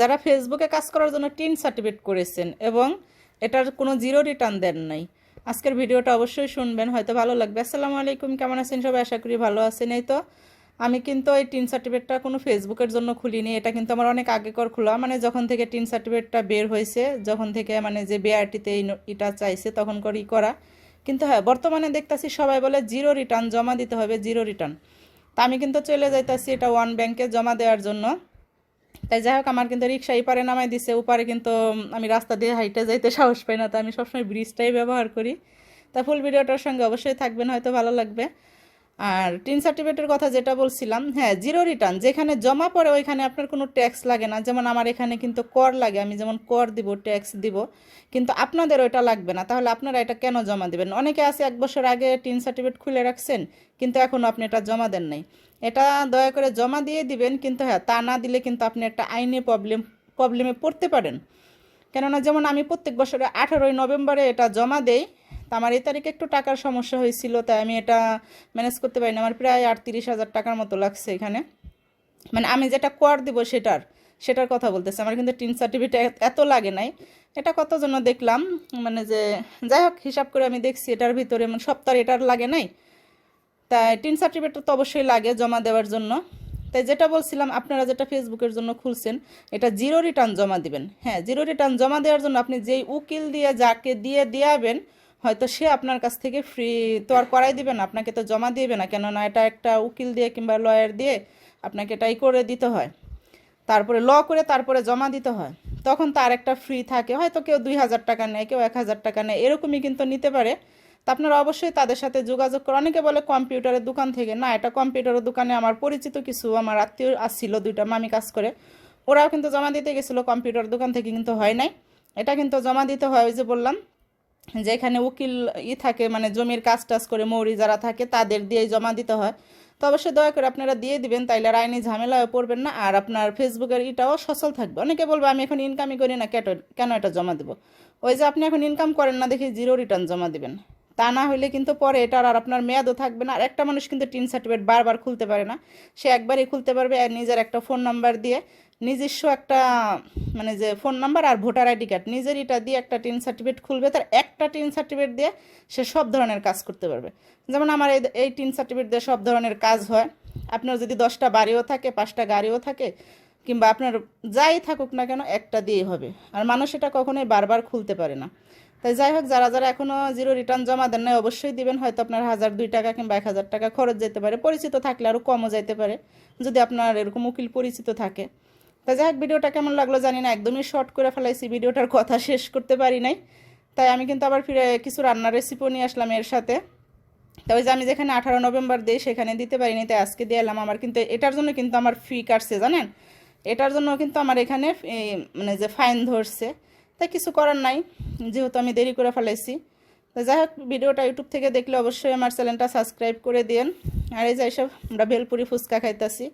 যারা ফেসবুকে কাজ করার জন্য টিন সার্টিফিকেট করেছেন এবং এটার কোনো জিরো রিটার্ন দেন নাই। আজকের ভিডিওটা অবশ্যই শুনবেন, হয়তো ভালো লাগবে। আসসালামু আলাইকুম, কেমন আছেন সবাই? আশা করি ভালো আছেন। এই তো, আমি কিন্তু এই টিন সার্টিফিকেটটা কোনো ফেসবুকের জন্য খুলিনি। এটা কিন্তু আমার অনেক আগেকর খোলা। মানে যখন থেকে টিন সার্টিফিকেটটা বের হয়েছে, যখন থেকে মানে যে বিআরটিতে এটা চাইছে, তখন করেই করা। কিন্তু হ্যাঁ বর্তমানে দেখতাছি সবাই বলে জিরো রিটার্ন, জমা দিতে হবে জিরো রিটার্ন। তা আমি কিন্তু চলে যাইতাছি এটা ওয়ান ব্যাংকে জমা দেওয়ার জন্য। তাই যাই হোক, আমার কিন্তু রিক্সা এই পারে নামাই দিছে ওপারে কিন্তু আমি রাস্তা দিয়ে হাইটে যাইতে সাহস পাই না, তো আমি সবসময় ব্রিজটাই ব্যবহার করি। তা ফুল ভিডিওটার সঙ্গে অবশ্যই থাকবেন, হয়তো ভালো লাগবে। আর টিন সার্টিফিকেটের কথা যেটা বলছিলাম হ্যাঁ জিরো রিটার্ন যেখানে জমা পড়ে ওইখানে আপনার কোনো ট্যাক্স লাগে না। যেমন আমার এখানে কিন্তু কর লাগে, আমি যেমন কর দিব ট্যাক্স দিব, কিন্তু আপনাদের ওইটা লাগবে না। তাহলে আপনারা এটা কেন জমা দিবেন? অনেকে আছে, এক বছর আগে টিন সার্টিফিকেট খুলে রাখছেন, কিন্তু এখনও আপনি এটা জমা দেন নাই। এটা দয়া করে জমা দিয়ে দিবেন, কিন্তু হ্যাঁ তা না দিলে কিন্তু আপনি একটা আইনি প্রবলেম প্রবলেমে পড়তে পারেন। কেননা যেমন আমি প্রত্যেক বছরে আঠারোই নভেম্বরে এটা জমা দেই তা আমার এই তারিখে একটু টাকার সমস্যা হয়েছিল, তাই আমি এটা ম্যানেজ করতে পারিনি। আমার প্রায় আটত্রিশ হাজার টাকার মতো লাগছে এখানে। মানে আমি যেটা কর দিব সেটার সেটার কথা বলতেছে। আমার কিন্তু টিন সার্টিফিকেট এত লাগে নাই। এটা কত জন্য দেখলাম মানে যে যাই হোক, হিসাব করে আমি দেখছি এটার ভিতরে মানে সপ্তাহ এটার লাগে নাই। তাই টিন সার্টিফিকেট তো অবশ্যই লাগে জমা দেওয়ার জন্য। তাই যেটা বলছিলাম, আপনারা যেটা ফেসবুকের জন্য খুলছেন, এটা জিরো রিটার্ন জমা দিবেন। হ্যাঁ জিরো রিটার্ন জমা দেওয়ার জন্য আপনি যেই উকিল দিয়ে, যাকে দিয়ে দিয়াবেন হয়তো সে আপনার কাছ থেকে ফ্রি তো আর করাই দিবে না, আপনাকে তো জমা দিবে না, কেননা এটা একটা উকিল দিয়ে কিংবা লয়ার দিয়ে আপনাকে এটাই করে দিতে হয়। তারপরে ল করে তারপরে জমা দিতে হয়। তখন তার একটা ফ্রি থাকে, হয়তো কেউ দুই হাজার টাকা নেয়, কেউ এক হাজার টাকা নেয়, এরকমই কিন্তু নিতে পারে। তা আপনারা অবশ্যই তাদের সাথে যোগাযোগ করে, অনেকে বলে কম্পিউটারের দোকান থেকে, না, এটা কম্পিউটারের দোকানে আমার পরিচিত কিছু, আমার আত্মীয় আসছিল, দুইটা মামি কাজ করে, ওরাও কিন্তু জমা দিতে গেছিল, কম্পিউটার দোকান থেকে কিন্তু হয় নাই। এটা কিন্তু জমা দিতে হয়, ওই যে বললাম যেখানে উকিল ই থাকে মানে জমির কাজ টাজ করে মৌরি যারা থাকে, তাদের দিয়ে জমা দিতে হয়। তো অবশ্যই দয়া করে আপনারা দিয়ে দিবেন, তাইলে আর আইনি ঝামেলায় পড়বেন না। আর আপনার ফেসবুকের ইটাও সচল থাকবে। অনেকে বলবে, আমি এখন ইনকামই করি না কেন কেন এটা জমা দেবো? ওই যে আপনি এখন ইনকাম করেন না দেখি জিরো রিটার্ন জমা দিবেন। তা না হইলে কিন্তু পরে এটার আর আপনার মেয়াদও থাকবে না। আর একটা মানুষ কিন্তু টিন সার্টিফিকেট বারবার খুলতে পারে না। সে একবারই খুলতে পারবে আর নিজের একটা ফোন নাম্বার দিয়ে নিজস্ব একটা মানে যে ফোন নাম্বার আর ভোটার আইডি কার্ড, নিজের এটা দিয়ে একটা টিন সার্টিফিকেট খুলবে, তার একটা টিন সার্টিফিকেট দিয়ে সে সব ধরনের কাজ করতে পারবে। যেমন আমার এই এই টিন সার্টিফিকেট দিয়ে সব ধরনের কাজ হয়। আপনার যদি দশটা বাড়িও থাকে, পাঁচটা গাড়িও থাকে, কিংবা আপনার যাই থাকুক না কেন, একটা দিয়েই হবে। আর মানুষ এটা কখনোই বারবার খুলতে পারে না। তাই যাই হোক, যারা যারা এখনও জিরো রিটার্ন জমা দেন নাই, অবশ্যই দিবেন। হয়তো আপনার হাজার, দুই টাকা কিংবা এক হাজার টাকা খরচ যেতে পারে। পরিচিত থাকলে আরও কমও যাইতে পারে, যদি আপনার এরকম উকিল পরিচিত থাকে। তাই যাই হোক, ভিডিওটা কেমন লাগল জানি না, একদমই শর্ট করে ফেলাইছি, ভিডিওটার কথা শেষ করতে পারি নাই। তাই আমি কিন্তু আবার ফিরে কিছু রান্নার রেসিপিও নিয়ে আসলাম এর সাথে। তবে যে আমি যেখানে আঠারো নভেম্বর দিই, সেখানে দিতে পারিনি তাই আজকে দিয়ে এলাম। আমার কিন্তু এটার জন্য কিন্তু আমার ফি কাটছে জানেন? এটার জন্য কিন্তু আমার এখানে মানে যে ফাইন ধরছে তাই কিছু করার নাই, যেহেতু আমি দেরি করে ফেলাইছি। তো যাই হোক, ভিডিওটা ইউটিউব থেকে দেখলে অবশ্যই আমার চ্যানেলটা সাবস্ক্রাইব করে দিন আর এই যে এইসব, আমরা ভেলপুরি ফুচকা খাইতেছি।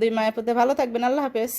দুই মায়ের পথে ভালো থাকবেন, আল্লাহ হাফেজ।